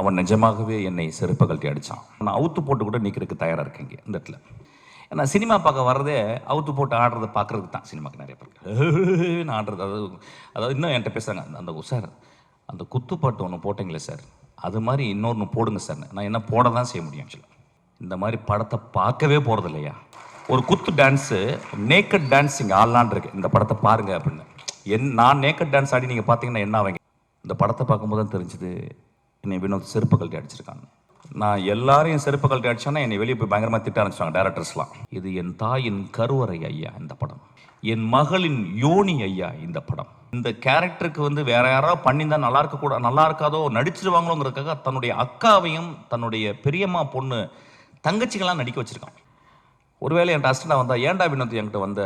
அவன் நிஜமாகவே என்னை செருப்பு கழட்டி அடித்தான் நான் அவுத்து போட்டு கூட நிற்கிறதுக்கு தயாராக இருக்கேன் இங்கே இந்த இடத்துல. ஏன்னா சினிமா பார்க்க வர்றதே அவுத்து போட்டு ஆடுறத பார்க்குறதுக்கு தான் சினிமாக்கு நிறைய பேருக்கு நான் ஆடுறது அதாவது அதாவது இன்னும் என்கிட்ட பேசுகிறாங்க அந்த சார் அந்த குத்துப்பாட்டு ஒன்று போட்டிங்களே சார். அது மாதிரி இன்னொன்று போடுங்க சார். நான் என்ன போட தான் செய்ய முடியும் ஆக்சுவலாக இந்த மாதிரி படத்தை பார்க்கவே போகிறது இல்லையா ஒரு குத்து டான்ஸு நேக்கட் டான்ஸிங் ஆடலான் இருக்கு. இந்த படத்தை பாருங்கள் அப்படின்னு. என் நான் நேக்கட் டான்ஸ் ஆடி நீங்கள் பார்த்தீங்கன்னா என்ன ஆவீங்க? இந்த படத்தை பார்க்கும்போது தான் தெரிஞ்சுது என்னை வினோத் செருப்பு கழட்டி அடிச்சிருக்காங்க நான் எல்லாரையும் செருப்பு கழட்டி அடிச்சேன்னா என்னை வெளியே போய் பயங்கரமாக திட்ட ஆரம்பிச்சாங்க டேரக்டர்ஸ்லாம் இது என் தாயின் கருவறை ஐயா இந்த படம். என் மகளின் யோனி ஐயா இந்த படம். இந்த கேரக்டருக்கு வந்து வேற யாராவது பண்ணியிருந்தா நல்லா இருக்க கூட நல்லா இருக்காதோ நடிச்சிருவாங்களோங்கிறதுக்காக தன்னுடைய அக்காவையும் தன்னுடைய பெரியம்மா பொண்ணு தங்கச்சிகளாம் நடிக்க வச்சிருக்கான். ஒருவேளை என் அஸ்டண்டாக வந்தால் ஏன்டா வினோத் என்கிட்ட வந்த?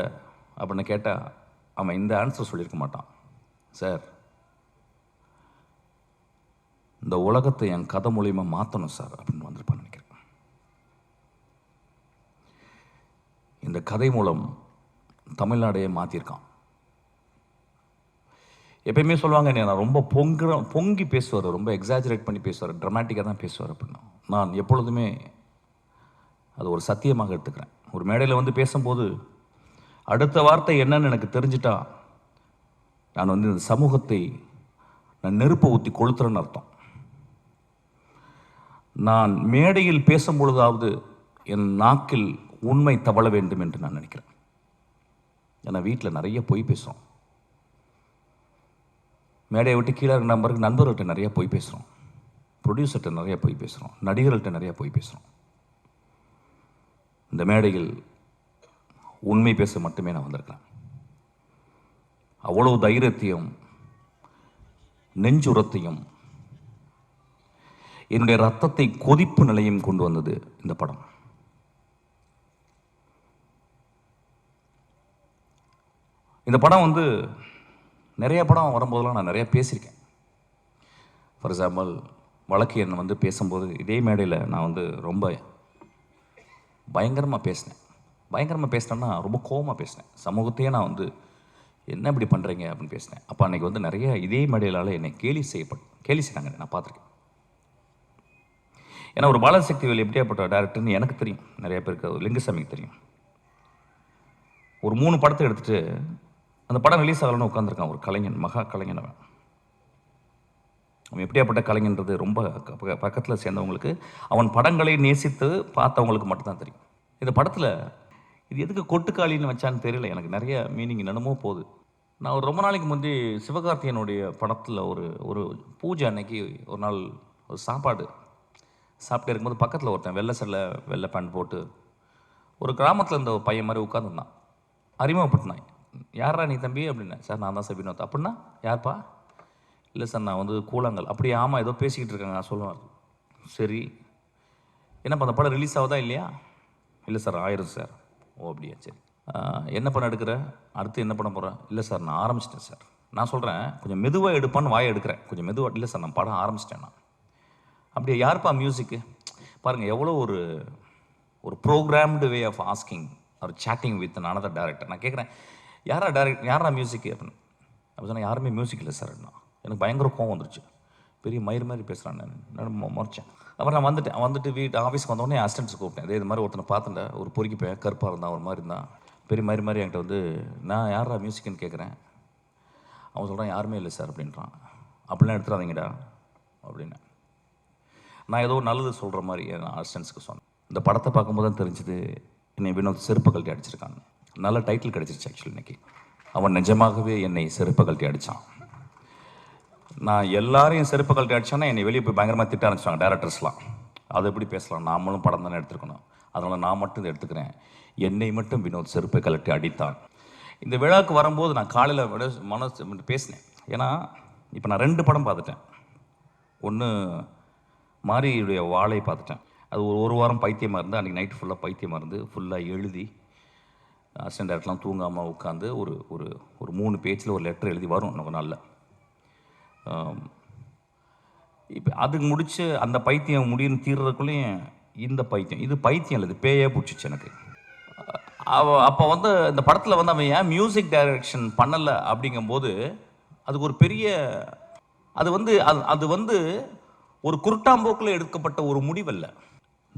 அப்படின்னு கேட்டால் அவன் இந்த ஆன்சர் சொல்லியிருக்க மாட்டான். சார் இந்த உலகத்தை என் கதை மூலியமா மாற்றணும் சார் அப்படின்னு வந்திருப்பான்னு நினைக்கிறேன். இந்த கதை மூலம் தமிழ்நாடையே மாற்றிருக்கான் எப்பயுமே சொல்லுவாங்க நான் ரொம்ப பொங்குற பொங்கி பேசுவார் ரொம்ப எக்ஸாஜரேட் பண்ணி பேசுவார் ட்ரமாட்டிக்காக தான் பேசுவார் அப்படின்னா. நான் எப்பொழுதுமே அது ஒரு சத்தியமாக எடுத்துக்கிறேன். ஒரு மேடையில் வந்து பேசும்போது அடுத்த வார்த்தை என்னன்னு எனக்கு தெரிஞ்சிட்டா நான் வந்து இந்த சமூகத்தை நான் நெருப்பை ஊற்றி கொளுத்துறேன்னு அர்த்தம். நான் மேடையில் பேசும் பொழுதாவது என் நாக்கில் உண்மை தவழ வேண்டும் என்று நான் நினைக்கிறேன். ஏன்னா வீட்டில் நிறைய பொய் பேசுகிறோம் மேடையை விட்டு கீழே இருக்கிற நம்பருக்கு நண்பர்கள்ட்ட நிறைய பொய் பேசுகிறோம் ப்ரொடியூசர்கிட்ட நிறைய பொய் பேசுகிறோம் நடிகர்கள்ட்ட நிறைய பொய் பேசுகிறோம் இந்த மேடையில் உண்மை பேச மட்டுமே நான் வந்திருக்கிறேன். அவ்வளவு தைரியத்தையும் நெஞ்சுரத்தையும் என்னுடைய ரத்தத்தை கொதிப்பு நிலையும் கொண்டு வந்தது இந்த படம். இந்த படம் வந்து நிறைய படம் வரும்போதெல்லாம் நான் நிறைய பேசியிருக்கேன். ஃபார் எக்ஸாம்பிள் வழக்கு என்னை வந்து பேசும்போது இதே மேடையில் நான் வந்து ரொம்ப பயங்கரமாக பேசினேன். பயங்கரமாக பேசினேன்னா ரொம்ப கோவமாக பேசினேன். சமூகத்தையே நான் வந்து என்ன இப்படி பண்ணுறீங்க அப்படின்னு பேசினேன். அப்போ அன்றைக்கி வந்து நிறைய இதே மேடையிலால் என்னை கேலி செய்யப்பட் கேலி செய்கிறாங்க நான் பார்த்துருக்கேன். ஏன்னா ஒரு பாலசக்தி வேல் எப்படியாப்பட்ட டேரக்டர்னு எனக்கு தெரியும். நிறைய பேருக்கு அது லிங்குசாமிக்கு தெரியும். ஒரு மூணு படத்தை எடுத்துட்டு அந்த படம் ரிலீஸ் ஆகலன்னு உட்காந்துருக்கான் ஒரு கலைஞன் மகா கலைஞன் அவன். அவன் எப்படியாப்பட்ட கலைஞன்றது ரொம்ப பக்கத்தில் சேர்ந்தவங்களுக்கு அவன் படங்களை நேசித்து பார்த்தவங்களுக்கு மட்டும்தான் தெரியும். இந்த படத்தில் இது எதுக்கு கொட்டுக்காளின்னு வச்சான்னு தெரியல. எனக்கு நிறைய மீனிங் என்னமோ போகுது. நான் ஒரு ரொம்ப நாளைக்கு முந்தி சிவகார்த்தியனுடைய படத்தில் ஒரு ஒரு பூஜை அன்னைக்கு ஒரு நாள் ஒரு சாப்பாடு சாப்பிட்டு இருக்கும்போது பக்கத்தில் ஒருத்தன் வெள்ளை சட்டை வெள்ளை பேண்ட் போட்டு ஒரு கிராமத்தில் இருந்த ஒரு பையன் மாதிரி உட்காந்துருந்தான் அறிமுகப்பட்டினான் யாரா நீ தம்பி? அப்படின்னேன். சார் நான் தான் சார் அப்படின்னா யார்ப்பா? இல்லை சார் நான் வந்து கூழாங்கல். அப்படியே? ஆமாம் ஏதோ பேசிக்கிட்டு இருக்காங்க. நான் சொல்லுவேன். சரி. என்னப்பா அந்த படம் ரிலீஸ் ஆகுதா இல்லையா? இல்லை சார் ஆயிரும் சார். ஓ அப்படியா? சரி. என்ன படம் எடுக்கிற? அடுத்து என்ன பண்ண போகிறேன் இல்லை சார் நான் ஆரம்பிச்சிட்டேன் சார். நான் சொல்கிறேன் கொஞ்சம் மெதுவாக எடுப்பான்னு வாயை எடுக்கிறேன். கொஞ்சம் மெதுவாக இல்லை சார் நான் படம் ஆரம்பிச்சிட்டேன் நான். அப்படியே யாருப்பா மியூசிக்கு பாருங்கள் எவ்வளோ ஒரு ஒரு ப்ரோக்ராம்டு வே ஆஃப் ஆஸ்கிங் ஒரு சேட்டிங் வித் another டேரக்டர் நான் கேட்குறேன் யாரா டேரக்ட் யாரா மியூசிக்கு அப்படின்னு? அப்போ சொன்னால் யாருமே மியூசிக் இல்லை சார் எனக்கு பயங்கர கோவம் வந்துருச்சு. பெரிய மயிர் மாதிரி பேசுகிறான் நான். மொ- முறைச்சேன். அப்புறம் நான் வந்துட்டேன். வந்துட்டு வீட்டு ஆஃபீஸ்க்கு வந்தோடனே அசிஸ்டன்ட்ஸ் கூப்பிட்டேன். இதே இது மாதிரி ஒருத்தனை பார்த்துட்டேன் ஒரு பொறுக்கி போய் கருப்பாக இருந்தான் ஒரு மாதிரி இருந்தான் பெரிய மாதிரி மாதிரி என்கிட்ட வந்து நான் யாரா மியூசிக்னு கேட்குறேன்? அவன் சொல்கிறான் யாருமே இல்லை சார் அப்படின்றான். அப்படிலாம் எடுத்துடாதீங்கடா அப்படின்னு. நான் ஏதோ நல்லது சொல்கிற மாதிரி என் ஆர்ஸ்டன்ஸுக்கு சொன்னேன். இந்த படத்தை பார்க்கும்போது தான் தெரிஞ்சுது என்னை வினோத் செருப்பு கழட்டி அடிச்சிருக்காங்க. நல்ல டைட்டில் கிடச்சிருச்சு ஆக்சுவலி இன்னைக்கு. அவன் நிஜமாகவே என்னை செருப்பு கழட்டி அடித்தான் நான் எல்லாரையும் செருப்பு கழட்டி அடிச்சானா என்னை வெளியே போய் பயங்கரமாக திட்ட ஆரம்பிச்சாங்க டேரக்டர்ஸ்லாம் அது எப்படி பேசலாம்? நாமளும் படம் தானே எடுத்துருக்கணும். அதனால் நான் மட்டும் இதை எடுத்துக்கிறேன். என்னை மட்டும் வினோத் செருப்பை கழட்டி அடித்தான். இந்த விழாவுக்கு வரும்போது நான் காலையில் விட மனசு பேசினேன். ஏன்னா இப்போ நான் ரெண்டு படம் பார்த்துட்டேன். ஒன்று மாரியுடைய வாழை பார்த்துட்டேன். அது ஒரு ஒரு வாரம் பைத்தியமாக இருந்து அன்றைக்கி நைட்டு ஃபுல்லாக பைத்தியமாக இருந்து ஃபுல்லாக எழுதி அசிஸ்டன்ட் டேரக்டர்லாம் தூங்காமல் உட்காந்து ஒரு ஒரு ஒரு மூணு பேஜில் ஒரு லெட்டர் எழுதி வரும் இன்னும் நாளில். இப்போ அதுக்கு முடிச்சு அந்த பைத்தியம் முடியும்னு தீர்றதுக்குள்ளேயும் இந்த பைத்தியம் இது பைத்தியம் இல்லை இது பேயே பிடிச்சிச்சு எனக்கு. அவ அப்போ வந்து இந்த படத்தில் வந்து அவன் ஏன் மியூசிக் டைரக்ஷன் பண்ணலை அப்படிங்கும்போது அதுக்கு ஒரு பெரிய அது வந்து அது அது வந்து ஒரு குருட்டாம்போக்கில் எடுக்கப்பட்ட ஒரு முடிவல்ல.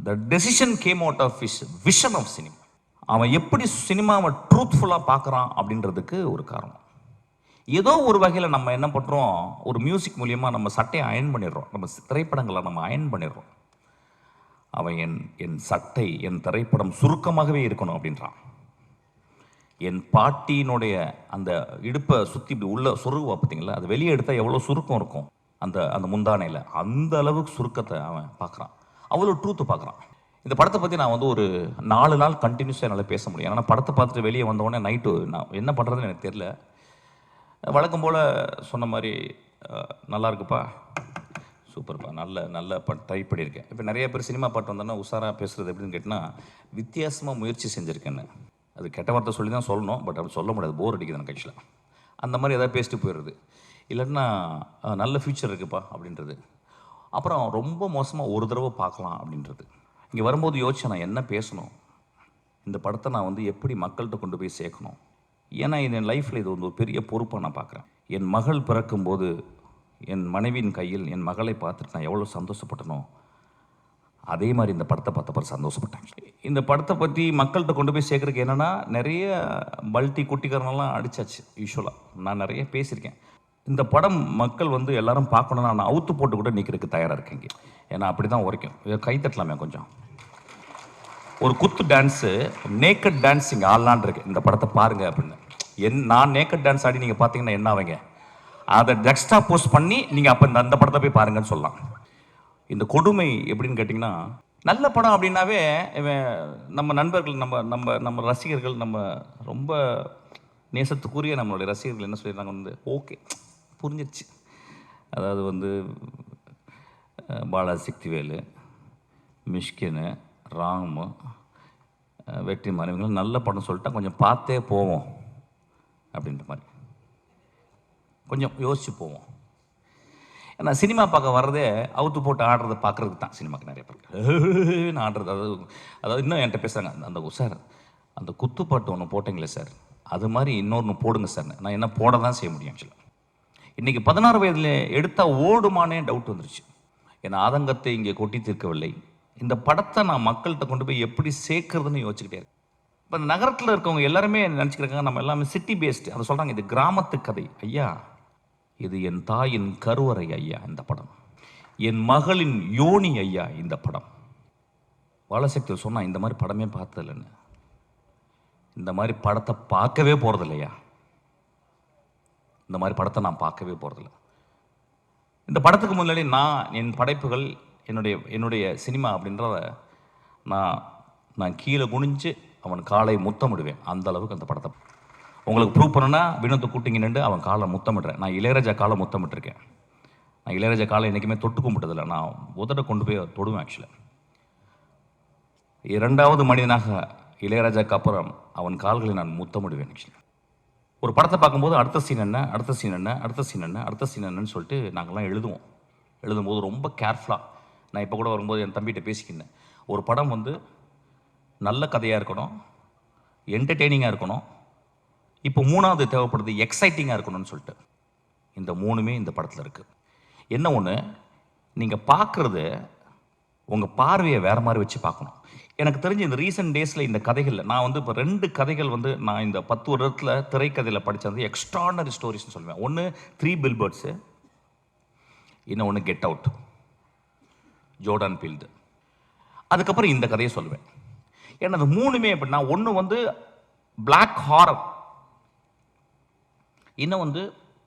The decision came out of is vision of cinema அவன் எப்படி சினிமாவை ட்ரூத்ஃபுல்லாக பார்க்குறான் அப்படின்றதுக்கு ஒரு காரணம். ஏதோ ஒரு வகையில் நம்ம என்ன பண்ணுறோம் ஒரு மியூசிக் மூலியமாக நம்ம சட்டையை அயன் பண்ணிடுறோம். நம்ம திரைப்படங்களை நம்ம அயன் பண்ணிடுறோம். அவன் என் என் சட்டை என் திரைப்படம் சுருக்கமாகவே இருக்கணும் அப்படின்றான். என் பாட்டியினுடைய அந்த இடுப்பை சுற்றி இப்படி உள்ள சொருகுவா பார்த்தீங்களா? அது வெளியே எடுத்தால் எவ்வளோ சுருக்கம் இருக்கும்? அந்த அந்த முந்தானையில். அந்த அளவுக்கு சுருக்கத்தை அவன் பார்க்குறான் அவ்வளோ ட்ரூத்து பார்க்குறான் இந்த படத்தை பற்றி நான் வந்து ஒரு நாலு நாள் கண்டினியூஸாக என்னால் பேச முடியும். ஏன்னா படத்தை பார்த்துட்டு வெளியே வந்தோடனே நைட்டு நான் என்ன பண்ணுறதுன்னு எனக்கு தெரியல. வழக்கம் போல் சொன்ன மாதிரி நல்லா இருக்குப்பா. சூப்பர்ப்பா. நல்ல நல்ல பட் ட்ரை பண்ணியிருக்கேன். இப்போ நிறைய பேர் சினிமா பாட்டு வந்தோன்னா உஷாராக பேசுகிறது எப்படின்னு கேட்டிங்கன்னா வித்தியாசமாக முயற்சி செஞ்சுருக்கேன்னு. அது கெட்ட வார்த்தை சொல்லி தான் சொல்லணும். பட் அப்படி சொல்ல முடியாது. போர் அடிக்குது எனக்கு ஆக்சுவலாக அந்த மாதிரி எதாவது பேசிட்டு போயிடுறது. இல்லைன்னா நல்ல ஃபியூச்சர் இருக்குப்பா அப்படின்றது. அப்புறம் ரொம்ப மோசமாக ஒரு தடவை பார்க்கலாம் அப்படின்றது. இங்கே வரும்போது யோசிச்சேன் நான் என்ன பேசணும்? இந்த படத்தை நான் வந்து எப்படி மக்கள்கிட்ட கொண்டு போய் சேர்க்கணும்? ஏன்னா இது என் லைஃப்பில் இது வந்து ஒரு பெரிய பொறுப்பாக நான் பார்க்குறேன். என் மகள் பிறக்கும்போது என் மனைவியின் கையில் என் மகளை பார்த்துட்டு நான் எவ்வளோ சந்தோஷப்பட்டனோ அதே மாதிரி இந்த படத்தை பார்த்தப்ப சந்தோஷப்பட்டேன். இந்த படத்தை பற்றி மக்கள்கிட்ட கொண்டு போய் சேர்க்குறதுக்கு என்னென்னா நிறைய பல்ட்டி குட்டிக்காரனெல்லாம் அடித்தாச்சு யூஸ்வலாக நான் நிறைய பேசியிருக்கேன். இந்த படம் மக்கள் வந்து எல்லாரும் பார்க்கணும்னா நான் அவுத்து போட்டு கூட நிற்கிறதுக்கு தயாராக இருக்கேங்க ஏன்னா அப்படி தான் உரைக்கும் கை தட்டலாமே கொஞ்சம். ஒரு குத்து டான்ஸு நேக்கட் டான்ஸ் இங்கே ஆடலான் இருக்கு. இந்த படத்தை பாருங்க அப்படின்னு. என் நான் நேக்கட் டான்ஸ் ஆடி நீங்கள் பார்த்தீங்கன்னா என்ன ஆவீங்க? அதை டெக்ஸ்டா போஸ்ட் பண்ணி நீங்கள் அப்போ இந்த அந்த படத்தை போய் பாருங்கன்னு சொல்லலாம். இந்த கொடுமை எப்படின்னு கேட்டிங்கன்னா நல்ல படம் அப்படின்னாவே இவன் நம்ம நண்பர்கள் நம்ம நம்ம நம்ம ரசிகர்கள் நம்ம ரொம்ப நேசத்துக்குரிய நம்மளுடைய ரசிகர்கள் என்ன சொல்லிடுறாங்க வந்து ஓகே. புரிஞ்சிருச்சு. அதாவது வந்து பாலா சக்திவேலு மிஷ்கினு ராமு வெற்றி வெற்றிமாறன் நல்ல படம் சொல்லிட்டா கொஞ்சம் பார்த்தே போவோம் அப்படின்ற மாதிரி. கொஞ்சம் யோசிச்சு போவோம். ஏன்னா சினிமா பார்க்க வர்றதே அவுத்து போட்டு ஆடுறதை பார்க்கறதுக்கு தான் சினிமாக்கு நிறைய பேருக்கு. ஆடுறது அதாவது அதாவது இன்னும் என்கிட்ட பேசுகிறாங்க அந்த- அந்த சார் அந்த குத்துப்பாட்டு ஒன்று போட்டிங்களே சார். அது மாதிரி இன்னொன்று போடுங்க சார். நான் என்ன போட தான் செய்ய முடியும் ஆக்சுவலாக இன்றைக்கி பதினாறு வயதில் எடுத்தால் ஓடுமானே டவுட் வந்துருச்சு. என் ஆதங்கத்தை இங்கே கொட்டி தீர்க்கவில்லை. இந்த படத்தை நான் மக்கள்கிட்ட கொண்டு போய் எப்படி சேர்க்குறதுன்னு யோசிச்சுக்கிட்டே இருக்கேன். இப்போ இந்த நகரத்தில் இருக்கவங்க எல்லாருமே நினச்சிக்கிறாங்க? நம்ம எல்லாமே சிட்டி பேஸ்டு அதை சொல்கிறாங்க இது கிராமத்து கதை. ஐயா இது என் தாயின் கருவறை ஐயா இந்த படம். என் மகளின் யோனி ஐயா இந்த படம். பாலசக்தி சொன்னால் இந்த மாதிரி படமே பார்த்ததில்லைன்னு. இந்த மாதிரி படத்தை பார்க்கவே போகிறதில்லையா இந்த மாதிரி படத்தை நான் பார்க்கவே போகிறதில்ல இந்த படத்துக்கு முன்னாடி நான் என் படைப்புகள் என்னுடைய என்னுடைய சினிமா அப்படின்றத நான் நான் கீழே குனிஞ்சு அவன் காலை முத்தமிடுவேன். அந்த அளவுக்கு அந்த படத்தை. உங்களுக்கு ப்ரூவ் பண்ணனா வினோத்தை கூட்டிங்க நின்று அவன் காலை முத்தமிடுறேன். நான் இளையராஜா காலை முத்தமிட்டிருக்கேன். நான் இளையராஜா காலை என்றைக்குமே தொட்டு கும்பிட்டதில்ல. நான் உதட கொண்டு போய் தொடுவேன் ஆக்சுவலாக இரண்டாவது மனிதனாக இளையராஜாக்கு அப்புறம் அவன் கால்களை நான் முத்தமிடுவேன் ஆக்சுவலி ஒரு படத்தை பார்க்கும்போது அடுத்த சீன் என்ன அடுத்த சீன் என்ன அடுத்த சீன் என்ன அடுத்த சீன் என்னன்னு சொல்லிட்டு நாங்கள்லாம் எழுதுவோம். எழுதும்போது ரொம்ப கேர்ஃபுல்லாக நான் இப்போ கூட வரும்போது என் தம்பிகிட்ட பேசிக்கினேன் ஒரு படம் வந்து நல்ல கதையாக இருக்கணும் என்டர்டெய்னிங்காக இருக்கணும் இப்போ மூணாவது தேவைப்படுது எக்ஸைட்டிங்காக இருக்கணும்னு சொல்லிட்டு. இந்த மூணுமே இந்த படத்தில் இருக்குது என்ன ஒன்று நீங்கள் பார்க்குறது உங்கள் பார்வையை வேறு மாதிரி வச்சு பார்க்கணும். எனக்கு தெரிஞ்சு இந்த ரீசெண்ட் டேஸில் இந்த கதைகளில் நான் வந்து இப்போ ரெண்டு கதைகள் வந்து நான் இந்த பத்து வருடத்தில் திரைக்கதையில் படித்தது எக்ஸ்ட்ரானரி ஸ்டோரிஸ்னு சொல்லுவேன். ஒன்று த்ரீ பில்பர்ட்ஸு இன்னும் ஒன்று கெட் அவுட் ஜோர்டான் பீல்டு அதுக்கப்புறம் இந்த கதையை சொல்லுவேன். ஏன்னா அது மூணுமே எப்படின்னா ஒன்று வந்து பிளாக் ஹாரர் இன்னும் வந்து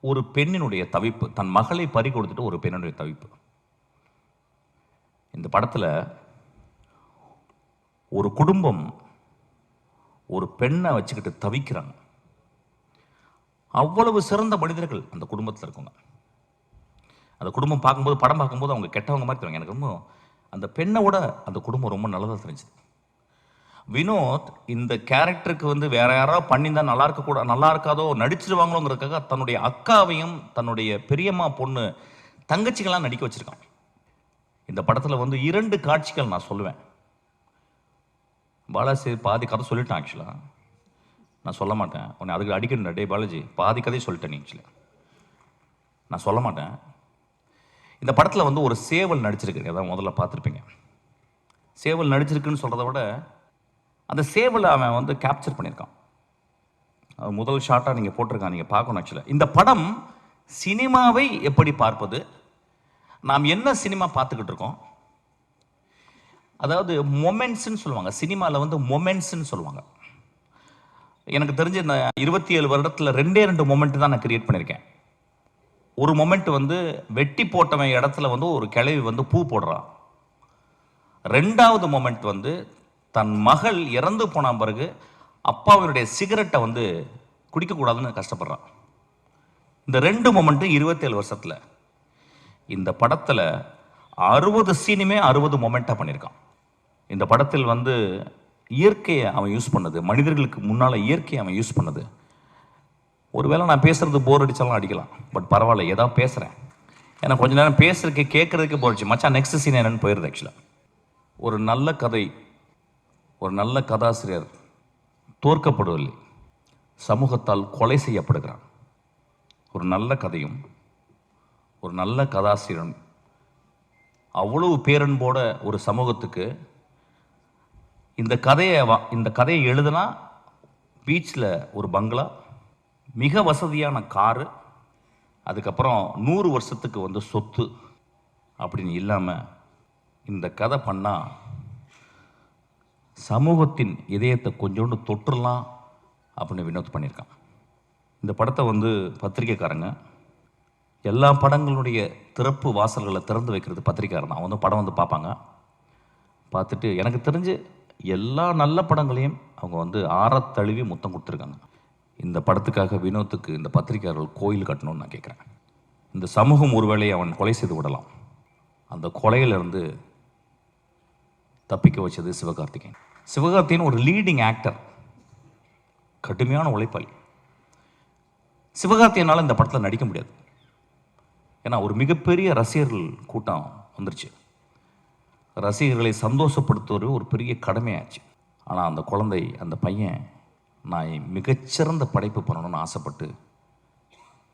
ஒரு பெண்ணினுடைய தவிப்பு தன் மகளை பறி கொடுத்துட்டு ஒரு பெண்ணினுடைய தவிப்பு. இந்த படத்தில் ஒரு குடும்பம் ஒரு பெண்ணை வச்சுக்கிட்டு தவிக்கிறாங்க. அவ்வளவு சிறந்த மனிதர்கள் அந்த குடும்பத்தில் இருக்கவங்க. அந்த குடும்பம் பார்க்கும்போது படம் பார்க்கும்போது அவங்க கெட்டவங்க மாதிரி தருவாங்க எனக்கு ரொம்ப அந்த பெண்ணை விட அந்த குடும்பம் ரொம்ப நல்லதாக தெரிஞ்சுது. வினோத் இந்த கேரக்டருக்கு வந்து வேற யாராவது பண்ணியிருந்தா நல்லா இருக்க கூட நல்லா இருக்காதோ நடிச்சிருவாங்களோங்கிறதுக்காக தன்னுடைய அக்காவையும் தன்னுடைய பெரியம்மா பொண்ணு தங்கச்சிகளாம் நடிக்க வச்சிருக்கான் இந்த படத்தில் வந்து இரண்டு காட்சிகள் நான் சொல்லுவேன். பாலாஜி பாதி கதை சொல்லிட்டேன் ஆக்சுவலாக நான் சொல்ல மாட்டேன். உன்னை அதுக்கு அடிக்கணும் டே பாலாஜி பாதி கதையை சொல்லிட்டேன் நீ ஆக்சுவலாக நான் சொல்ல மாட்டேன். இந்த படத்தில் வந்து ஒரு சேவல் நடிச்சிருக்கு அதான் முதல்ல பார்த்துருப்பீங்க. சேவல் நடிச்சிருக்குன்னு சொல்கிறத விட அந்த சேவலை அவன் வந்து கேப்சர் பண்ணியிருக்கான். அது முதல் ஷாட்டாக நீங்கள் போட்டிருக்கான். நீங்கள் பார்க்கணும் ஆக்சுவலாக இந்த படம் சினிமாவை எப்படி பார்ப்பது நாம் என்ன சினிமா பார்த்துக்கிட்டு இருக்கோம்? அதாவது மொமெண்ட்ஸ்ன்னு சொல்லுவாங்க. சினிமாவில் வந்து மொமெண்ட்ஸ்ன்னு சொல்லுவாங்க. எனக்கு தெரிஞ்ச இந்த இருபத்தி ஏழு வருடத்தில் ரெண்டே ரெண்டு மொமெண்ட் தான் நான் கிரியேட் பண்ணியிருக்கேன் ஒரு மொமெண்ட் வந்து வெட்டி போட்டவன் இடத்துல வந்து ஒரு கிளவி வந்து பூ போடுறான். ரெண்டாவது மொமெண்ட் வந்து தன் மகள் இறந்து போன பிறகு அப்பாவினுடைய சிகரெட்டை வந்து குடிக்கக்கூடாதுன்னு கஷ்டப்படுறான். இந்த ரெண்டு மொமெண்ட்டும் இருபத்தேழு வருஷத்தில். இந்த படத்தில் அறுபது சீனுமே அறுபது மொமெண்ட்டாக பண்ணியிருக்கான் இந்த படத்தில் வந்து இயற்கையை அவன் யூஸ் பண்ணது மனிதர்களுக்கு முன்னால் இயற்கையை அவன் யூஸ் பண்ணது. ஒருவேளை நான் பேசுகிறது போர் அடித்தாலும் அடிக்கலாம் பட் பரவாயில்ல ஏதாவது பேசுகிறேன் ஏன்னா கொஞ்ச நேரம் பேசுறதுக்கு கேட்கறதுக்கு போச்சு மச்சான் நெக்ஸ்ட் சீன் என்னென்னு போயிருது ஆக்சுவலாக ஒரு நல்ல கதை ஒரு நல்ல கதாசிரியர் தோற்கப்படுவதில்லை. சமூகத்தால் கொலை செய்யப்படுகிறான். ஒரு நல்ல கதையும் ஒரு நல்ல கதாசிரியன் அவ்வளவு பேரன்போட ஒரு சமூகத்துக்கு இந்த கதையை வா- இந்த கதையை எழுதுனா பீச்சில் ஒரு பங்களா மிக வசதியான காரு அதுக்கப்புறம் நூறு வருஷத்துக்கு வந்து சொத்து அப்படின்னு இல்லாமல் இந்த கதை பண்ணால் சமூகத்தின் இதயத்தை கொஞ்சோண்டு தொற்றுலாம் அப்படின்னு வினோத் பண்ணியிருக்கான். இந்த படத்தை வந்து பத்திரிக்கைக்காரங்க எல்லா படங்களுடைய திறப்பு வாசல்களை திறந்து வைக்கிறது பத்திரிக்கையாரன் தான். அவங்க வந்து படம் வந்து பார்ப்பாங்க. பார்த்துட்டு எனக்கு தெரிஞ்சு எல்லா நல்ல படங்களையும் அவங்க வந்து ஆறத் தழுவி முத்தம் கொடுத்துருக்காங்க. இந்த படத்துக்காக வினோத்துக்கு இந்த பத்திரிக்கையாளர்கள் கோயில் கட்டணும்னு நான் கேட்குறேன். இந்த சமூகம் ஒருவேளை அவன் கொலை செய்து விடலாம். அந்த கொலையிலிருந்து தப்பிக்க வச்சது சிவகார்த்திகேயன். சிவகார்த்திகேயன் ஒரு லீடிங் ஆக்டர் கடுமையான உழைப்பாளி. சிவகார்த்தியனால் இந்த படத்தில் நடிக்க முடியாது. ஏன்னா ஒரு மிகப்பெரிய ரசிகர்கள் கூட்டம் வந்துருச்சு. ரசிகர்களை சந்தோஷப்படுத்துவது ஒரு பெரிய கடமையாச்சு. ஆனால் அந்த குழந்தை அந்த பையன் நான் மிகச்சிறந்த படைப்பு பண்ணணும்னு ஆசைப்பட்டு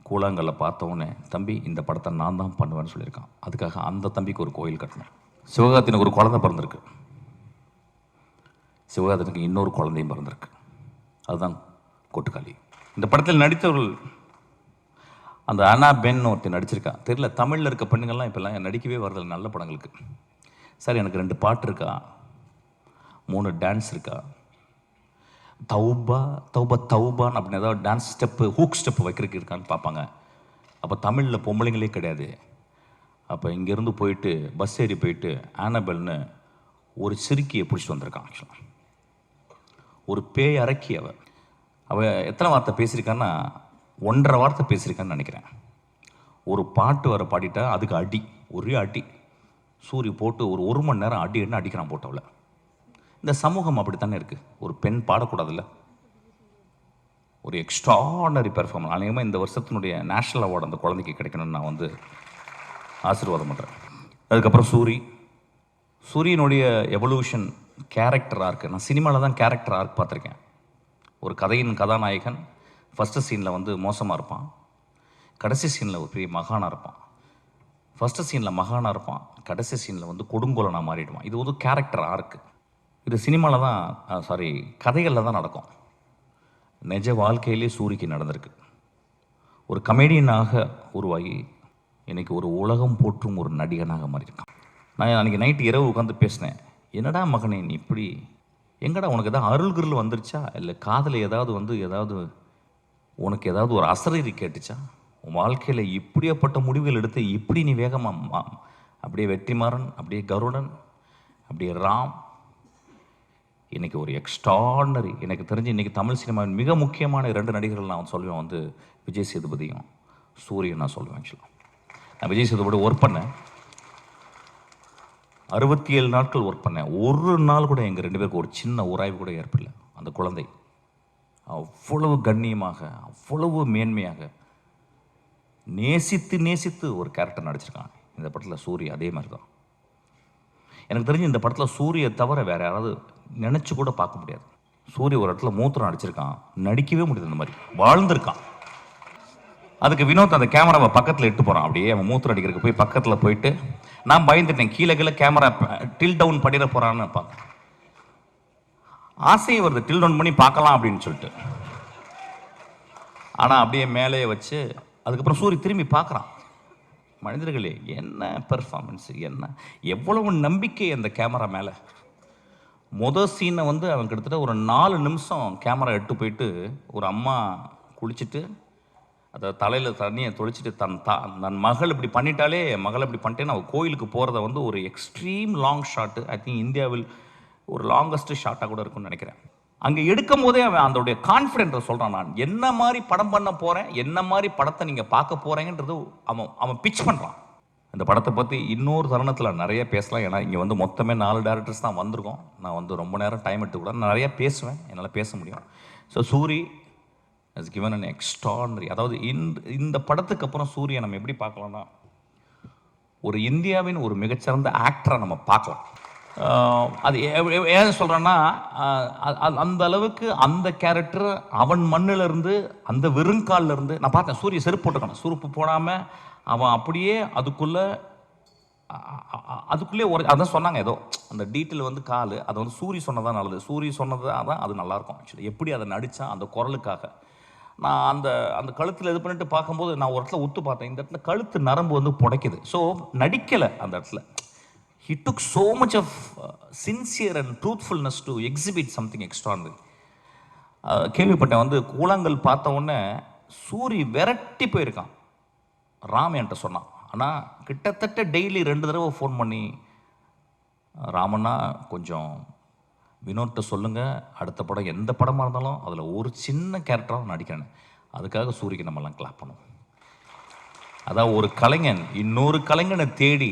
கூழாங்கல்ல பார்த்த உடனே தம்பி இந்த படத்தை நான் தான் பண்ணுவேன்னு சொல்லியிருக்கான். அதுக்காக அந்த தம்பிக்கு ஒரு கோயில் கட்டணும். சிவகார்த்தினுக்கு ஒரு குழந்தை பிறந்திருக்கு. சிவகார்த்தினுக்கு இன்னொரு குழந்தையும் பிறந்திருக்கு. அதுதான் கொட்டுக்காளி. இந்த படத்தில் நடித்தவர்கள் அந்த அனா பென் ஒருத்தர் நடிச்சிருக்கா. தெரியல தமிழில் இருக்க பெண்ணுங்கள்லாம் இப்போல்லாம் நடிக்கவே வரதில்லை நல்ல படங்களுக்கு. சார் எனக்கு ரெண்டு பாட்டு இருக்கா? மூணு டான்ஸ் இருக்கா? தௌபா தௌபா தௌபான் அப்படின்னு ஏதாவது டான்ஸ் ஸ்டெப்பு ஹூக் ஸ்டெப் வைக்கிறதுக்கு இருக்கான்னு பார்ப்பாங்க. அப்போ தமிழில் பொம்பளைங்களே கிடையாது. அப்போ இங்கேருந்து போயிட்டு பஸ் ஏறி போயிட்டு ஆனபெல்னு ஒரு சிறுக்கியை பிடிச்சிட்டு வந்திருக்கான் ஆக்சுவலாக ஒரு பேய் அரக்கி அவள் அவள் எத்தனை வார்த்தை பேசியிருக்கான்னா ஒன்றரை வார்த்தை பேசியிருக்கான்னு நினைக்கிறேன். ஒரு பாட்டு வர பாடிட்டா அதுக்கு அடி ஒரே அடி. சூரிய போட்டு ஒரு ஒரு மணி நேரம் அடி என்ன அடிக்கிறான் போட்டவள இந்த சமூகம் அப்படித்தானே இருக்குது ஒரு பெண் பாடக்கூடாதுல்ல. ஒரு எக்ஸ்ட்ராடனரி பெர்ஃபார்மன்ஸ் அநேகமாக இந்த வருஷத்தினுடைய நேஷ்னல் அவார்டு அந்த குழந்தைக்கு கிடைக்கணும்னு நான் வந்து ஆசீர்வாதம் பண்ணுறேன் அதுக்கப்புறம் சூரி. சூரியனுடைய எவல்யூஷன் கேரக்டராக இருக்குது நான் சினிமாவில் தான் கேரக்டர் ஆர்க் பார்த்துருக்கேன். ஒரு கதையின் கதாநாயகன் ஃபஸ்ட்டு சீனில் வந்து மோசமாக இருப்பான். கடைசி சீனில் ஒரு பெரிய மகானாக இருப்பான். ஃபஸ்ட்டு சீனில் மகானாக இருப்பான். கடைசி சீனில் வந்து கொடுங்கோலனாக மாறிடுவான். இது வந்து கேரக்டர் ஆர்க்கு இது சினிமாவில் தான் சாரி கதைகளில் தான் நடக்கும். நிஜ வாழ்க்கையிலே சூரிக்கு நடந்திருக்கு. ஒரு கமெடியனாக உருவாகி இன்றைக்கி ஒரு உலகம் போற்றும் ஒரு நடிகனாக மாறியிருக்கான். நான் அன்றைக்கி நைட்டு இரவு உட்காந்து பேசினேன். என்னடா மகனே நீ இப்படி? எங்கடா உனக்கு ஏதாவது அருள்குருள் வந்துருச்சா? இல்லை காதில் ஏதாவது வந்து ஏதாவது உனக்கு ஏதாவது ஒரு அசரீரி கேட்டுச்சா? உன் வாழ்க்கையில் இப்படியாப்பட்ட முடிவுகள் எடுத்து இப்படி நீ வேகமாக அப்படியே வெற்றிமாறன் அப்படியே கருடன் அப்படியே ராம். இன்றைக்கி ஒரு எக்ஸ்ட்ராடனரி எனக்கு தெரிஞ்சு இன்றைக்கி தமிழ் சினிமாவின் மிக முக்கியமான ரெண்டு நடிகர்கள் நான் சொல்லுவேன் வந்து விஜய் சேதுபதியும் சூரியன் நான் சொல்லுவேன் ஆக்சுவலாக நான் விஜய் சேதுபதி ஒர்க் பண்ணேன். அறுபத்தி ஏழு நாட்கள் ஒர்க் பண்ணேன். ஒரு நாள் கூட எங்கள் ரெண்டு பேருக்கு ஒரு சின்ன உராய்வு கூட ஏற்படல. அந்த குழந்தை. அவ்வளவு கண்ணியமாக அவ்வளவு மேன்மையாக நேசித்து நேசித்து ஒரு கேரக்டர் நடிச்சிருக்கான். இந்த படத்தில் சூரிய அதே மாதிரி தான் எனக்கு தெரிஞ்சு இந்த படத்தில் சூரிய தவிர வேறு யாராவது நினச்சி கூட பார்க்க முடியாது. சூரிய ஒரு இடத்துல மூத்திரம் நடிச்சிருக்கான். நடிக்கவே முடியாது இந்த மாதிரி. வாழ்ந்திருக்கான். அதுக்கு வினோத் அந்த கேமராவை பக்கத்தில் இட்டு போகிறான் அப்படியே அவன் மூத்திரம் அடிக்கிறதுக்கு போய் பக்கத்தில் போயிட்டு நான் பயந்துட்டேன். கீழே கீழே கேமரா டில் டவுன் பண்ணிட போகிறான்னு பார்த்தேன். ஆசையும் வருது டில் டவுன் பண்ணி பார்க்கலாம் அப்படின்னு சொல்லிட்டு. ஆனால் அப்படியே மேலே வச்சு அதுக்கப்புறம் சூரிய திரும்பி பார்க்குறான். மனிதர்களே என்ன பெர்ஃபார்மன்ஸ் என்ன? எவ்வளவு நம்பிக்கை அந்த கேமரா மேலே. மொதல் சீனை வந்து அவன் கிட்டத்தட்ட ஒரு நாலு நிமிஷம் கேமரா எட்டு போயிட்டு ஒரு அம்மா குளிச்சுட்டு அதை தலையில் தண்ணியை தொளிச்சிட்டு தன் தா தன் மகள் இப்படி பண்ணிட்டாலே மகள் இப்படி பண்ணிட்டேன்னு அவள் கோயிலுக்கு போகிறத வந்து ஒரு extreme long shot I think இந்தியாவில் ஒரு லாங்கஸ்ட் ஷார்ட்டாக கூட இருக்கும்னு நினைக்கிறேன். அங்கே எடுக்கும் போதே அவன் அதோடைய கான்ஃபிடென்ட்டை சொல்கிறான் நான். என்ன மாதிரி படம் பண்ண போகிறேன் என்ன மாதிரி படத்தை நீங்கள் பார்க்க போகிறீங்கன்றது அவன் அவன் பிச் பண்ணுறான் இந்த படத்தை பற்றி இன்னொரு தருணத்தில் நிறைய பேசலாம். ஏன்னா இங்கே வந்து மொத்தமே நாலு டேரக்டர்ஸ் தான் வந்திருக்கோம். நான் வந்து ரொம்ப நேரம் டைம் எடுத்துக்கூட நான் நிறைய பேசுவேன். என்னால் பேச முடியும். So Soori is given an extraordinary அதாவது இந்த இந்த படத்துக்கு அப்புறம் சூரியை நம்ம எப்படி பார்க்கலாம்னா ஒரு இந்தியாவின் ஒரு மிகச்சிறந்த ஆக்டரை நம்ம பார்க்கலாம். அது ஏன் சொல்கிறேன்னா அந்த அளவுக்கு அந்த கேரக்டர் அவன் மண்ணுலேருந்து அந்த வெறுங்கால்லேருந்து நான் பார்த்தேன் சூரிய செருப்பு போட்டுக்கணும் செருப்பு போடாமல் அவன் அப்படியே அதுக்குள்ளே அதுக்குள்ளே ஒரு அதான் சொன்னாங்க ஏதோ அந்த டீட்டெயில் வந்து கால் அதை வந்து சூரி சொன்னதான் நல்லது. சூரி சொன்னது தான் அது நல்லாயிருக்கும் ஆக்சுவலி எப்படி அதை நடித்தான் அந்த குரலுக்காக. நான் அந்த அந்த கழுத்தில் இது பண்ணிட்டு பார்க்கும்போது நான் ஒரு இடத்துல உத்து பார்த்தேன். இந்த இடத்துல கழுத்து நரம்பு வந்து புடைக்குது. ஸோ நடிக்கலை அந்த இடத்துல. He took so much of uh, sincere and truthfulness to exhibit something extraordinary. Uh, கேள்விப்பட்டேன். வந்து கூழாங்கல் பார்த்த உடனே சூரி விரட்டி போயிருக்கான். ராம் என்கிட்ட சொன்னான். ஆனால் கிட்டத்தட்ட டெய்லி ரெண்டு தடவை ஃபோன் பண்ணி ராமண்ணா கொஞ்சம் வினோட்ட சொல்லுங்கள் அடுத்த படம் எந்த படமாக இருந்தாலும் அதில் ஒரு சின்ன கேரக்டராக நடிக்கிறேன். அதுக்காக சூரிக்கு நம்மலாம் கிளாப் பண்ணுவோம். அதான் ஒரு கலைஞன். இன்னொரு கலைஞனை தேடி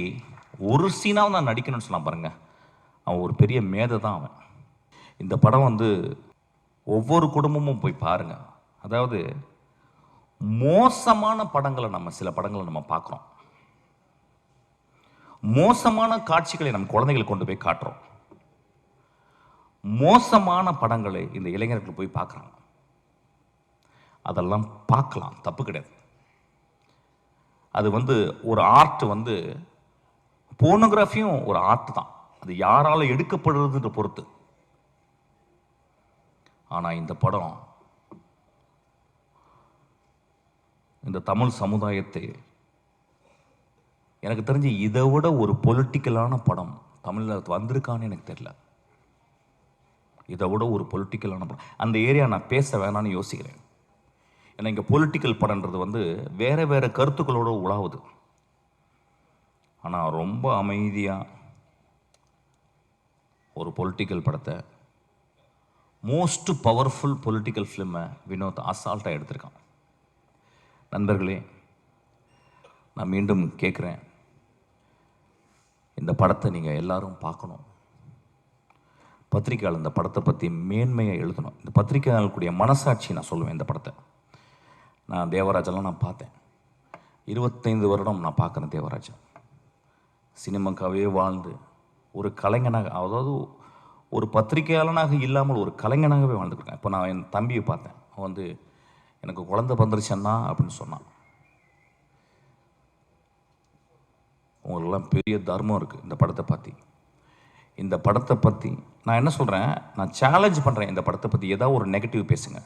ஒரு சீனாவும் நான் நடிக்கணும்னு சொன்னான் பாருங்க. அவன் ஒரு பெரிய மேதை தான் அவன். இந்த படம் வந்து ஒவ்வொரு குடும்பமும் போய் பாருங்க. அதாவது மோசமான படங்களை நம்ம சில படங்களை நம்ம பார்க்குறோம். மோசமான காட்சிகளை நம்ம குழந்தைகளுக்கு கொண்டு போய் காட்டுறோம். மோசமான படங்களை இந்த இளைஞர்கள் போய் பார்க்குறாங்க. அதெல்லாம் பார்க்கலாம் தப்பு கிடையாது. அது வந்து ஒரு ஆர்ட் வந்து போனோகிராஃபியும் ஒரு ஆர்ட் தான். அது யாரால் எடுக்கப்படுறதுன்ற பொறுத்து. ஆனால் இந்த படம் இந்த தமிழ் சமுதாயத்தை எனக்கு தெரிஞ்சு இதை விட ஒரு பொலிட்டிக்கலான படம் தமிழில் வந்திருக்கான்னு எனக்கு தெரியல. இதை விட ஒரு பொலிட்டிக்கலான படம். அந்த ஏரியா நான் பேச வேணாம்னு யோசிக்கிறேன். ஏன்னா இங்கே பொலிட்டிக்கல் படன்றது வந்து வேறு வேறு கருத்துக்களோட உலாவுது. ஆனால் ரொம்ப அமைதியாக ஒரு பொலிட்டிக்கல் படத்தை மோஸ்ட் பவர்ஃபுல் பொலிட்டிக்கல் ஃபிலிமை வினோத் அசால்ட்டாக எடுத்திருக்கான். நண்பர்களே நான் மீண்டும் கேட்குறேன் இந்த படத்தை நீங்கள் எல்லாரும் பார்க்கணும். பத்திரிகையாளர் இந்த படத்தை பற்றி மேன்மையாக எழுதணும். இந்த பத்திரிகையாளர்களுடைய மனசாட்சி நான் சொல்லுவேன் இந்த படத்தை. நான் தேவராஜெல்லாம் நான் பார்த்தேன். இருபத்தைந்து வருடம் நான் பார்க்குறேன் தேவராஜன் சினிமாக்காகவே வாழ்ந்து ஒரு கலைஞனாக அதாவது ஒரு பத்திரிகையாளனாக இல்லாமல் ஒரு கலைஞனாகவே வாழ்ந்துருக்கேன் இப்போ நான் என் தம்பியை பார்த்தேன். அவன் வந்து எனக்கு குழந்தை பிறந்துருச்சேன்னா அப்படின்னு சொன்னான். உங்களுக்கெல்லாம் பெரிய தர்மம் இருக்குது இந்த படத்தை பற்றி இந்த படத்தை பற்றி நான் என்ன சொல்கிறேன் நான் சேலஞ்ச் பண்ணுறேன் இந்த படத்தை பற்றி ஏதாவது ஒரு நெகட்டிவ் பேசுங்க.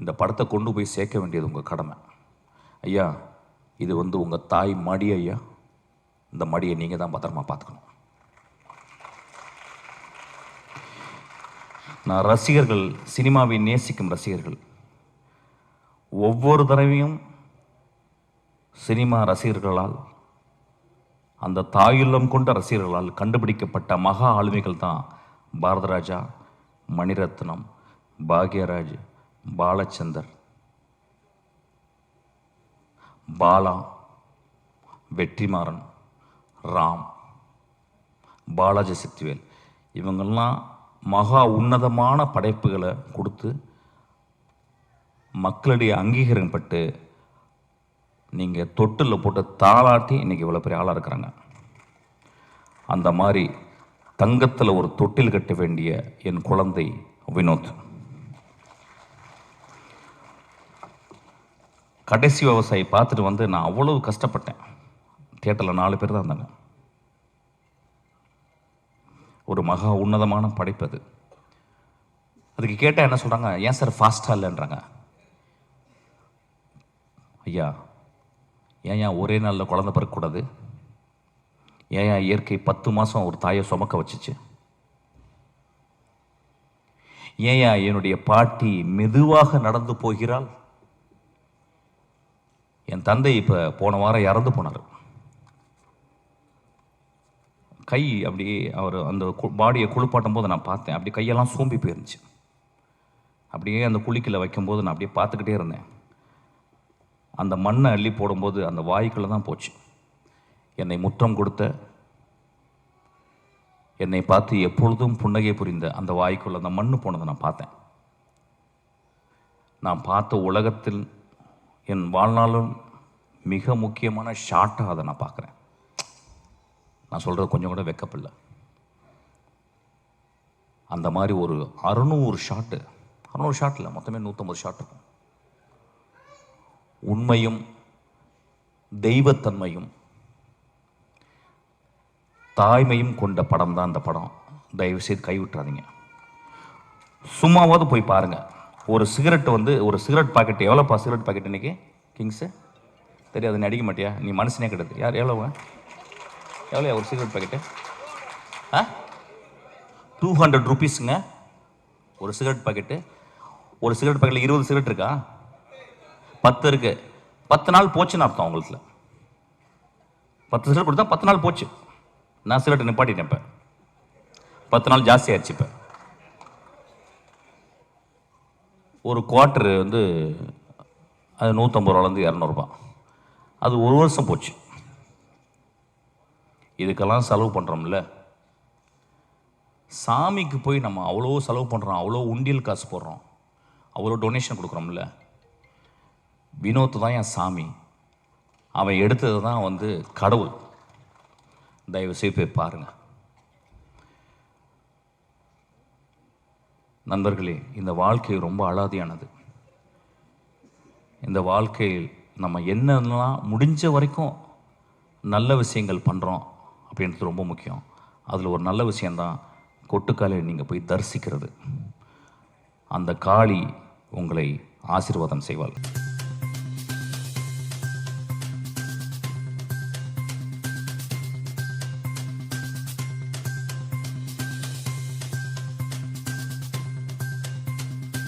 இந்த படத்தை கொண்டு போய் சேர்க்க வேண்டியது உங்கள் கடமை. ஐயா இது வந்து உங்கள் தாய் மடி ஐயா. இந்த மடியை நீங்கள் தான் பத்திரமா பார்த்துக்கணும். நான் ரசிகர்கள் சினிமாவை நேசிக்கும் ரசிகர்கள். ஒவ்வொரு தடவையும் சினிமா ரசிகர்களால் அந்த தாயுள்ளம் கொண்ட ரசிகர்களால் கண்டுபிடிக்கப்பட்ட மகா ஆளுமைகள் தான் பாரதராஜா மணிரத்னம் பாக்யராஜ் பாலச்சந்தர் பாலா வெற்றிமாறன். ராம் பாலாஜி சக்திவேல் இவங்கெல்லாம் மகா உன்னதமான படைப்புகளை கொடுத்து மக்களிடையே அங்கீகாரம் பட்டு நீங்கள் தொட்டில் போட்டு தாளாட்டி இன்னைக்கு இவ்வளோ பெரிய ஆளாக இருக்கிறாங்க. அந்த மாதிரி தங்கத்தில் ஒரு தொட்டில் கட்ட வேண்டிய என் குழந்தை வினோத். கடைசி விவசாயி பார்த்துட்டு வந்து நான் அவ்வளவு கஷ்டப்பட்டேன். தியேட்டரில் நாலு பேர் தான் இருந்தாங்க. ஒரு மகா உன்னதமான படைப்பு அது. அதுக்கு கேட்டால் என்ன சொல்கிறாங்க ஏன் சார் ஃபாஸ்ட்டாக இல்லைன்றாங்க. ஐயா ஏன் ஏன் ஒரே நாளில் குழந்தை பிறக்கக்கூடாது? ஏன் ஏன் இயற்கை பத்து மாதம் ஒரு தாயை சுமக்க வச்சுச்சு? ஏன் ஏன் என்னுடைய பாட்டி மெதுவாக நடந்து போகிறாள்? என் தந்தை இப்போ போன வாரம் இறந்து போனார். கை அப்படியே அவர் அந்த பாடியை குளிப்பாட்டும் போது நான் பார்த்தேன். அப்படி கையெல்லாம் சோம்பி போயிருந்துச்சு. அப்படியே அந்த குழிக்கில் வைக்கும்போது நான் அப்படியே பார்த்துக்கிட்டே இருந்தேன். அந்த மண்ணை அள்ளி போடும்போது அந்த வாய்க்குள்ளே தான் போச்சு. என்னை முற்றம் கொடுத்த என்னை பார்த்து எப்பொழுதும் புன்னகை புரிந்த அந்த வாய்க்குள்ள அந்த மண்ணு போனதை நான் பார்த்தேன். நான் பார்த்த உலகத்தில் என் வாழ்நாளும் மிக முக்கியமான ஷாட்டாக அதை நான் பார்க்குறேன். நான் சொல்கிறது கொஞ்சம் கூட வெக்கப்பில்லை அந்த மாதிரி ஒரு அறுநூறு ஷாட்டு அறுநூறு ஷாட்டில் மொத்தமே நூற்றம்பது ஷாட் இருக்கும். உண்மையும் தெய்வத்தன்மையும் தாய்மையும் கொண்ட படம் தான் அந்த படம். தயவு செய்து கைவிட்டுறாதீங்க. சும்மாவாவது போய் பாருங்க. ஒரு சிகரெட் வந்து ஒரு சிகரெட் பாக்கெட் எவ்வளோப்பா சிகரெட் பாக்கெட் இன்றைக்கி கிங்ஸு தெரியாது நீ அடிக்க மாட்டியா? நீ மனுஷனே கிடையாது. யார் எவ்வளோவா? எவ்வளோ ஒரு சிகரெட் பாக்கெட்டு ஆ? டூ ஹண்ட்ரட் ருபீஸுங்க ஒரு சிகரெட் பாக்கெட்டு ஒரு சிகரெட் பாக்கெட்டில் இருபது சிகரெட் இருக்கா? பத்து இருக்கு. பத்து நாள் போச்சுன்னு அர்த்தம் உங்களுக்கு பத்து சிகரெட் கொடுத்தா பத்து நாள் போச்சு. நான் சிகரெட் நிப்பாட்டிட்டேன் இப்போ. பத்து நாள் ஜாஸ்தி ஆயிடுச்சு இப்போ. ஒரு குவார்ட்ரு வந்து அது நூற்றம்பது ரூபாலேருந்து இரநூறுபா. அது ஒரு வருஷம் போச்சு. இதுக்கெல்லாம் செலவு பண்ணுறோம்ல சாமிக்கு போய் நம்ம அவ்வளோ செலவு பண்ணுறோம் அவ்வளோ உண்டியல் காசு போடுறோம் அவ்வளோ டொனேஷன் கொடுக்குறோம்ல. வினோத் தான் என் சாமி. அவன் எடுத்தது தான் வந்து கடவுள். தயவு செய்து போய் பாருங்கள் நண்பர்களே இந்த வாழ்க்கை ரொம்ப அலாதியானது. இந்த வாழ்க்கையில் நம்ம என்னென்னலாம் முடிஞ்ச வரைக்கும் நல்ல விஷயங்கள் பண்ணுறோம் அப்படின்றது ரொம்ப முக்கியம். அதில் ஒரு நல்ல விஷயந்தான் கொட்டுக்காலை நீங்கள் போய் தரிசிக்கிறது. அந்த காளி உங்களை ஆசீர்வாதம் செய்வாள்.